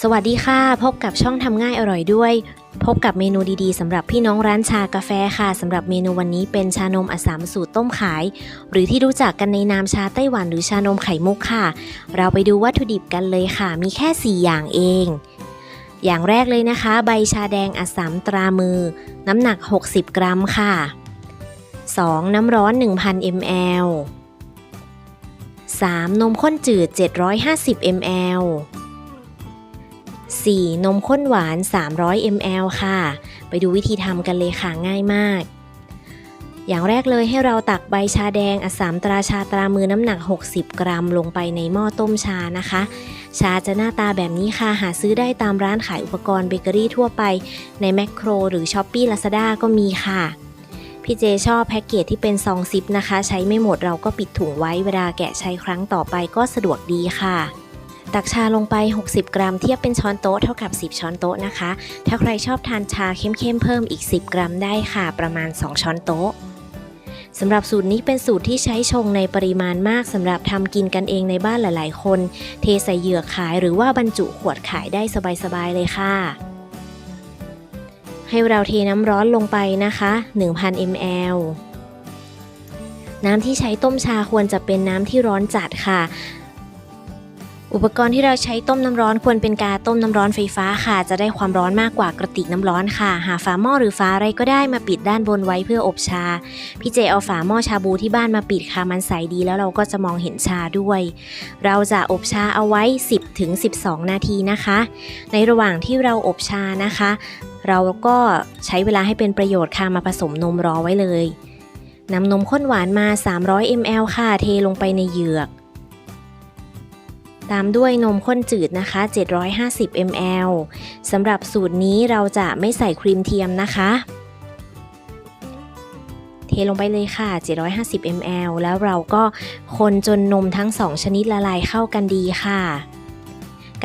สวัสดีค่ะ พบกับช่องทำง่ายอร่อยด้วย พบกับเมนูดีๆสำหรับพี่น้องร้านชากาแฟค่ะสำหรับเมนูวันนี้เป็นชานมอัสสัมสูตรต้มขาย หรือที่รู้จักกันในนามชาไต้หวันหรือชานมไข่มุกค่ะ เราไปดูวัตถุดิบกันเลยค่ะ มีแค่ 4 อย่างเอง อย่างแรกเลยนะคะ ใบชาแดงอัสสัมตรามือ น้ำหนัก 60 กรัมค่ะ 2. น้ำร้อน 1,000 ml 3. นมข้นจืด 750 ml 4. นมข้นหวาน 300 ml ค่ะ ไปดูวิธีทำกันเลยค่ะง่ายมาก อย่างแรกเลยให้เราตักใบชาแดงอสสามตราชาตรามือน้ำหนัก 60 กรัม ลงไปในหม้อต้มชานะคะ ชาจะหน้าตาแบบนี้ค่ะ หาซื้อได้ตามร้านขายอุปกรณ์เบเกอรี่ทั่วไปในแมคโครหรือช้อปปี้ลาซาด้าก็มีค่ะพี่เจชอบแพ็กเกจที่เป็นซองซิปนะคะ ใช้ไม่หมดเราก็ปิดถุงไว้เวลาแกะใช้ครั้งต่อไปก็สะดวกดีค่ะ ตักชาลงไป 60 กรัม เทียบเป็นช้อนโต๊ะเท่ากับ 10 ช้อนโต๊ะนะคะ ถ้าใครชอบทานชาเข้มๆเพิ่มอีก 10 กรัมได้ค่ะ ประมาณ 2 ช้อนโต๊ะสำหรับสูตรนี้เป็นสูตรที่ใช้ชงในปริมาณมากสำหรับทำกินกันเองในบ้านหลาย ๆ คน เทใส่เหยือขายหรือว่าบรรจุขวดขายได้สบาย ๆ เลยค่ะ ให้เราเทน้ำร้อนลงไปนะคะ 1,000 ml น้ำที่ใช้ต้มชาควรจะเป็นน้ำที่ร้อนจัดค่ะ อุปกรณ์ที่เราใช้ต้มน้ำร้อนควรเป็นกาต้มน้ำร้อนไฟฟ้าค่ะ จะได้ความร้อนมากกว่ากระติกน้ำร้อนค่ะ หาฝาหม้อหรือฝาอะไรก็ได้มาปิดด้านบนไว้เพื่ออบชา พี่เจเอาฝาหม้อชาบูที่บ้านมาปิดค่ะ มันใสดีแล้วเราก็จะมองเห็นชาด้วย เราจะอบชาเอาไว้ 10ถึง12 นาทีนะคะ ในระหว่างที่เราอบชานะคะ เราก็ใช้เวลาให้เป็นประโยชน์ค่ะมาผสมนมรอไว้เลยนำนมข้นหวานมา 300 ml ค่ะ เทลงไปในเหยือก ตามด้วยนมข้นจืดนะคะ 750 ml สำหรับสูตรนี้เราจะไม่ใส่ครีมเทียมนะคะ เทลงไปเลยค่ะ 750 ml แล้วเราก็คนจนนมทั้ง2ชนิดละลายเข้ากันดีค่ะ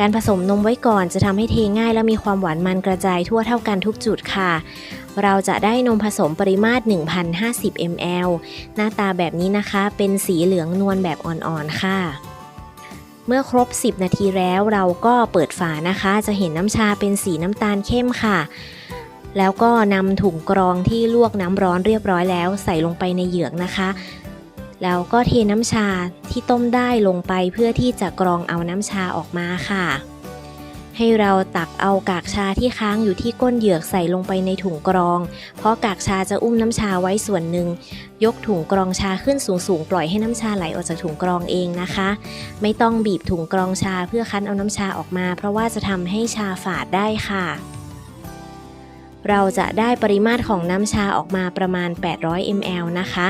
การผสมนมไว้ก่อนจะทำให้เทง่ายและมีความหวานมันกระจายทั่วเท่ากันทุกจุดค่ะ เราจะได้นมผสมปริมาตร 1,050 ml หน้าตาแบบนี้นะคะ เป็นสีเหลืองนวลแบบอ่อนๆค่ะ เมื่อครบ 10 นาทีแล้วเราก็เปิดฝานะคะ จะเห็นน้ำชาเป็นสีน้ำตาลเข้มค่ะ แล้วก็นำถุงกรองที่ลวกน้ำร้อนเรียบร้อยแล้ว ใส่ลงไปในเหยือกนะคะ แล้วก็เทน้ำชาที่ต้มได้ลงไปเพื่อที่จะกรองเอาน้ำชาออกมาค่ะ ให้เราตักเอากากชาที่ค้างอยู่ที่ก้นเหยือกใส่ลงไปในถุงกรอง เพราะกากชาจะอุ้มน้ำชาไว้ส่วนหนึ่ง ยกถุงกรองชาขึ้นสูงๆ ปล่อยให้น้ำชาไหลออกจากถุงกรองเองนะคะ ไม่ต้องบีบถุงกรองชาเพื่อคั้นเอาน้ำชาออกมา เพราะว่าจะทำให้ชาฝาดได้ค่ะเราจะได้ปริมาตรของน้ำชาออกมาประมาณ 800 ml นะคะ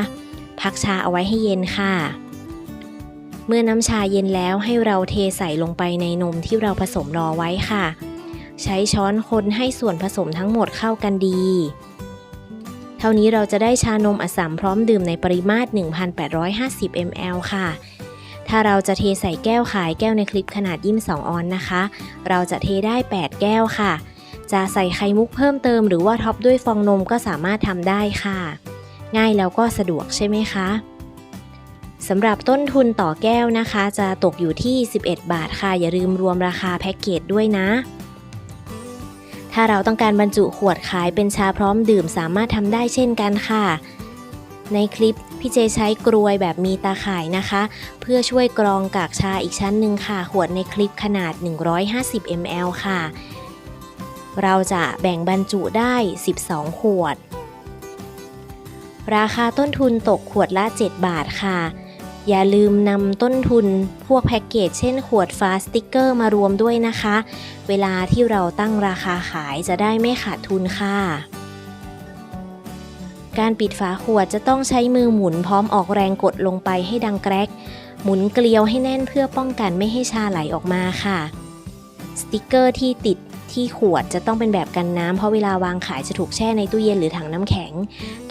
พักชาเอาไว้ให้เย็นค่ะ เมื่อน้ำชาเย็นแล้วให้เราเทใส่ลงไปในนมที่เราผสมรอไว้ค่ะ ใช้ช้อนคนให้ส่วนผสมทั้งหมดเข้ากันดี เท่านี้เราจะได้ชานมอัสสัมพร้อมดื่มในปริมาตร 1,850 ml ค่ะ ถ้าเราจะเทใส่แก้วขายแก้วในคลิปขนาดยิ้ม2ออนนะคะ เราจะเทได้ 8 แก้วค่ะ จะใส่ไข่มุกเพิ่มเติมหรือว่าท็อปด้วยฟองนมก็สามารถทำได้ค่ะ ง่ายแล้วก็สะดวกใช่ไหมคะ สำหรับต้นทุนต่อแก้วนะคะ จะตกอยู่ที่ 11 บาทค่ะ อย่าลืมรวมราคาแพ็กเกจด้วยนะ ถ้าเราต้องการบรรจุขวดขายเป็นชาพร้อมดื่มสามารถทำได้เช่นกันค่ะ ในคลิปพี่เจใช้กรวยแบบมีตาข่ายนะคะ เพื่อช่วยกรองกากชาอีกชั้นหนึ่งค่ะ ขวดในคลิปขนาด 150 ml ค่ะ เราจะแบ่งบรรจุได้ 12 ขวด ราคาต้นทุนตกขวดละ 7 บาทค่ะ อย่าลืมนำต้นทุนพวกแพ็กเกจเช่นขวดฟ้าสติกเกอร์มารวมด้วยนะคะ เวลาที่เราตั้งราคาขายจะได้ไม่ขาดทุนค่ะ การปิดฝาขวดจะต้องใช้มือหมุนพร้อมออกแรงกดลงไปให้ดังแกรก หมุนเกลียวให้แน่นเพื่อป้องกันไม่ให้ชาไหลออกมาค่ะ สติกเกอร์ที่ติดที่ขวดจะต้องเป็นแบบกันน้ำเพราะเวลาวางขายจะถูกแช่ในตู้เย็นหรือถังน้ำแข็ง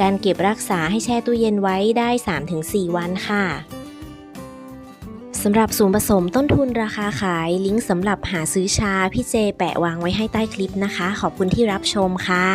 การเก็บรักษาให้แช่ตู้เย็นไว้ได้ 3-4 วันค่ะ สำหรับส่วนผสมต้นทุนราคาขาย ลิงก์สำหรับหาซื้อชาพี่เจแปะวางไว้ให้ใต้คลิปนะคะ ขอบคุณที่รับชมค่ะ